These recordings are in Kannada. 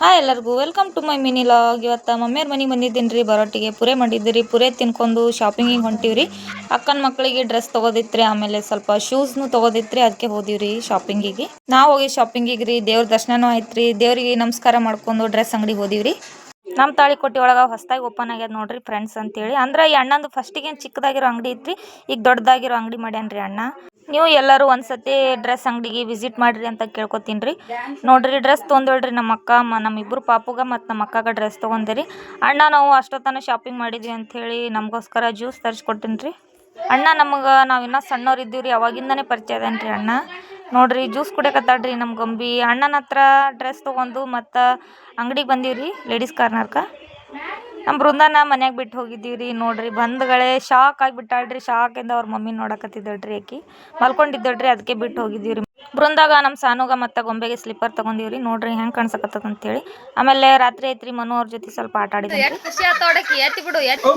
ಹಾಯ್ ಎಲ್ಲರಿಗೂ welcome to my mini vlog ಇವತ್ತು ಮಮ್ಮಿಯವ್ರ ಮನೆಗೆ ಬಂದಿದ್ದೀನಿ ರೀ ಬರೋಟಿಗೆ ಪೂರೆ ಮಾಡಿದ್ದೀರಿ, ಪೂರೆ ತಿನ್ಕೊಂಡು ಶಾಪಿಂಗಿಗೆ ಹೊಂಟಿವ್ರಿ. ಅಕ್ಕನ ಮಕ್ಕಳಿಗೆ ಡ್ರೆಸ್ ತೊಗೋದಿತ್ರಿ, ಆಮೇಲೆ ಸ್ವಲ್ಪ ಶೂಸ್ನು ತೊಗೋದಿತ್ರಿ ಅದಕ್ಕೆ ಹೋದಿವ್ರಿ ಶಾಪಿಂಗಿಗೆ ನಾವು ಹೋಗಿ ಶಾಪಿಂಗಿಗೆ ರೀ, ದೇವ್ರ ದರ್ಶನನೂ ರೀ ದೇವ್ರಿಗೆ ನಮಸ್ಕಾರ ಮಾಡ್ಕೊಂಡು ಡ್ರೆಸ್ ಅಂಗಡಿಗೆ ಹೋದಿವ್ರಿ. ನಮ್ಮ ಕೊಟ್ಟಿ ಒಳಗೆ ಹೊಸದಾಗಿ ಓಪನ್ ಆಗ್ಯದ ನೋಡ್ರಿ ಫ್ರೆಂಡ್ಸ್ ಅಂತೇಳಿ. ಅಂದ್ರೆ ಈ ಅಣ್ಣಂದು ಫಸ್ಟಿಗೆ ಚಿಕ್ಕದಾಗಿರೋ ಅಂಗಡಿ ಐತ್ರಿ ಈಗ ದೊಡ್ಡದಾಗಿರೋ ಅಂಗಡಿ ಮಾಡ್ಯಾನ್ರಿ ಅಣ್ಣ. ನೀವು ಎಲ್ಲರೂ ಒಂದ್ಸತಿ ಡ್ರೆಸ್ ಅಂಗಡಿಗೆ ವಿಸಿಟ್ ಮಾಡ್ರಿ ಅಂತ ಕೇಳ್ಕೊತೀನಿ ರೀ. ನೋಡ್ರಿ, ಡ್ರೆಸ್ ತೊಗೊಂದೇಳ್ರಿ ನಮ್ಮ ಅಕ್ಕ, ಮ ಇಬ್ಬರು ಪಾಪುಗ ಮತ್ತು ನಮ್ಮ ಅಕ್ಕಗೆ ಡ್ರೆಸ್ ತೊಗೊಂದಿರಿ ಅಣ್ಣ, ನಾವು ಅಷ್ಟೊತ್ತನ ಶಾಪಿಂಗ್ ಮಾಡಿದ್ವಿ ಅಂಥೇಳಿ ನಮಗೋಸ್ಕರ ಜ್ಯೂಸ್ ತರಿಸ್ಕೊಟ್ಟಿನಿ ರೀ. ಅಣ್ಣ, ನಮಗೆ ನಾವು ಇನ್ನೂ ಸಣ್ಣವ್ರು ಇದ್ದೀವಿ ರೀ, ಅವಾಗಿಂದನೇ ಪರಿಚಯ ಅದೇನು ಅಣ್ಣ. ನೋಡ್ರಿ ಜ್ಯೂಸ್ ಕುಡಿಯಕತ್ತಾಡ್ರಿ ನಮ್ಮ ಗಂಬಿ. ಅಣ್ಣನ ಹತ್ರ ಡ್ರೆಸ್ ತೊಗೊಂಡು ಮತ್ತು ಅಂಗಡಿಗೆ ಬಂದೀವಿ ರೀ ಲೇಡೀಸ್ ಕಾರ್ನರ್ಕ ನಮ್ಮ ಬೃಂದಾನ ಮನ್ಯಾಗ ಬಿಟ್ಟು ಹೋಗಿದ್ದೀವಿ ರೀ ನೋಡ್ರಿ. ಬಂದ್ಗಳೇ ಶಾಕ್ ಆಗಿಬಿಟ್ಟಾಳ್ರಿ. ಶಾಕಿಂದ ಅವ್ರ ಮಮ್ಮಿ ನೋಡಕತ್ತಿದ್ದಳ್ರಿ ಆಕಿ ಮಲ್ಕೊಂಡಿದ್ದಳ್ರಿ ಅದಕ್ಕೆ ಬಿಟ್ಟು ಹೋಗಿದ್ದೀವಿ ರೀ ಬೃಂದಾಗ ನಮ್ಮ ಸಾನುಗ ಮತ್ತು ಗೊಂಬೆಗೆ ಸ್ಲಿಪ್ಪರ್ ತಗೊಂಡಿವ್ರಿ. ರೀ ನೋಡ್ರಿ ಹೆಂಗೆ ಕಾಣಿಸಕತ್ತದ ಅಂತೇಳಿ ಆಮೇಲೆ ರಾತ್ರಿ ಐತ್ರಿ ಮನು ಅವ್ರ ಜೊತೆ ಸ್ವಲ್ಪ ಆಟ ಆಡಿದ್ವಿ. ಖುಷಿ ಆತೋಡಕಿ ಎತ್ತಿ ಬಿಡು ಎತ್ತಿ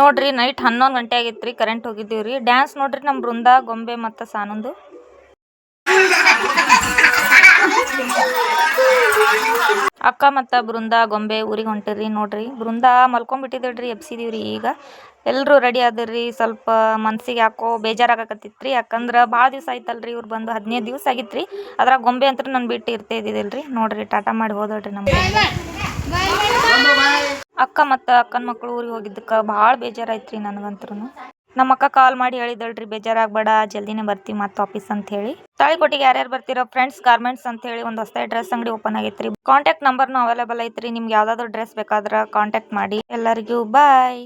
ನೋಡ್ರಿ ನೈಟ್ ಹನ್ನೊಂದು ಗಂಟೆ ಆಗಿತ್ತು ರೀ ಕರೆಂಟ್ ಹೋಗಿದ್ದೀವಿ ರೀ ಡ್ಯಾನ್ಸ್ ನೋಡ್ರಿ ನಮ್ಮ ಬೃಂದ ಗೊಂಬೆ ಮತ್ತು ಸಾನಂದು. ಅಕ್ಕ ಮತ್ತು ಬೃಂದ ಗೊಂಬೆ ಊರಿಗೆ ಹೊಂಟಿರಿ ನೋಡ್ರಿ. ಬೃಂದ ಮಲ್ಕೊಂಡ್ಬಿಟ್ಟಿದ್ದಳ್ರಿ ಎಬ್ಸಿದೀವ್ರಿ ರೀ ಈಗ. ಎಲ್ಲರೂ ರೆಡಿ ಆದ್ರಿ ಸ್ವಲ್ಪ ಮನ್ಸಿಗೆ ಯಾಕೋ ಬೇಜಾರಾಗಕತ್ತಿತ್ತು ರೀ ಯಾಕಂದ್ರೆ ಭಾಳ ದಿವಸ ಆಯ್ತಲ್ರಿ ಇವ್ರು ಬಂದು, ಹದಿನೈದು ದಿವಸ ಆಗಿತ್ತು ರೀ ಅದ್ರಾಗ ಗೊಂಬೆ ಅಂತ ನಾನು ಬಿಟ್ಟು ಇರ್ತೇ ಇದ್ದಿದ್ದಿಲ್ಲ ರೀ ನೋಡ್ರಿ, ಟಾಟಾ ಮಾಡಿ ಹೋದಳ್ರಿ ನಮ್ಮ. ಅಕ್ಕ ಮತ್ತು ಅಕ್ಕನ ಮಕ್ಕಳು ಊರಿಗೆ ಹೋಗಿದ್ದಕ್ಕೆ ಭಾಳ ಬೇಜಾರಾಯ್ತು ರೀ ನನಗಂತ್ರು ನಮ್ಮ ಅಕ್ಕ ಕಾಲ್ ಮಾಡಿ ಹೇಳಿದಳ್ರಿ, ಬೇಜಾರಾಗ್ಬೇಡ, ಜಲ್ದಿನೇ ಬರ್ತೀವಿ ಮತ್ತೆ ಆಫೀಸ್ ಅಂತ ಹೇಳಿ ತಾಳಿಕೋಟಿಗೆ ಯಾರ್ಯಾರು ಬರ್ತಿರೋ ಫ್ರೆಂಡ್ಸ್ ಗಾರ್ಮೆಂಟ್ಸ್ ಅಂತ ಹೇಳಿ ಒಂದು ಹೊಸ ಡ್ರೆಸ್ ಅಂಗಡಿ ಓಪನ್ ಆಗೈತ್ರಿ. ಕಾಂಟ್ಯಾಕ್ಟ್ ನಂಬರ್ನು ಅವೈಲೇಬಲ್ ಐತ್ರಿ, ನಿಮ್ಗೆ ಯಾವ್ದಾದ್ರು ಡ್ರೆಸ್ ಬೇಕಾದ್ರೆ ಕಾಂಟ್ಯಾಕ್ಟ್ ಮಾಡಿ. ಎಲ್ಲರಿಗೂ ಬಾಯ್